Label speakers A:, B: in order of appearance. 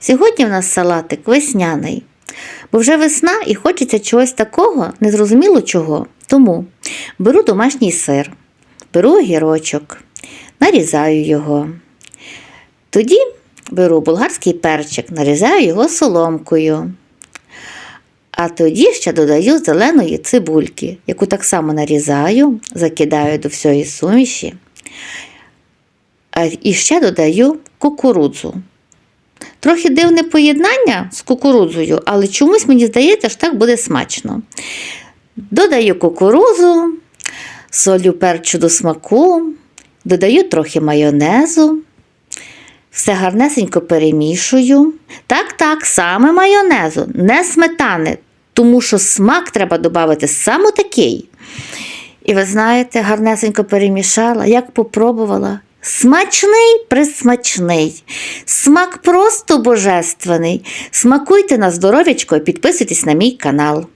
A: Сьогодні в нас салатик весняний, бо вже весна і хочеться чогось такого, незрозуміло чого. Тому беру домашній сир, беру огірочок, нарізаю його. Тоді беру болгарський перчик, нарізаю його соломкою. А тоді ще додаю зеленої цибульки, яку так само нарізаю, закидаю до всієї суміші. І ще додаю кукурудзу. Трохи дивне поєднання з кукурудзою, але чомусь мені здається, що так буде смачно. Додаю кукурудзу, солю перчу до смаку, додаю трохи майонезу. Все гарнесенько перемішую. Так, так, саме майонезу, не сметани, тому що смак треба додати саме такий. І ви знаєте, гарнесенько перемішала, як попробувала. Смачний присмачний. Смак просто божественний. Смакуйте на здоров'ячко і підписуйтесь на мій канал.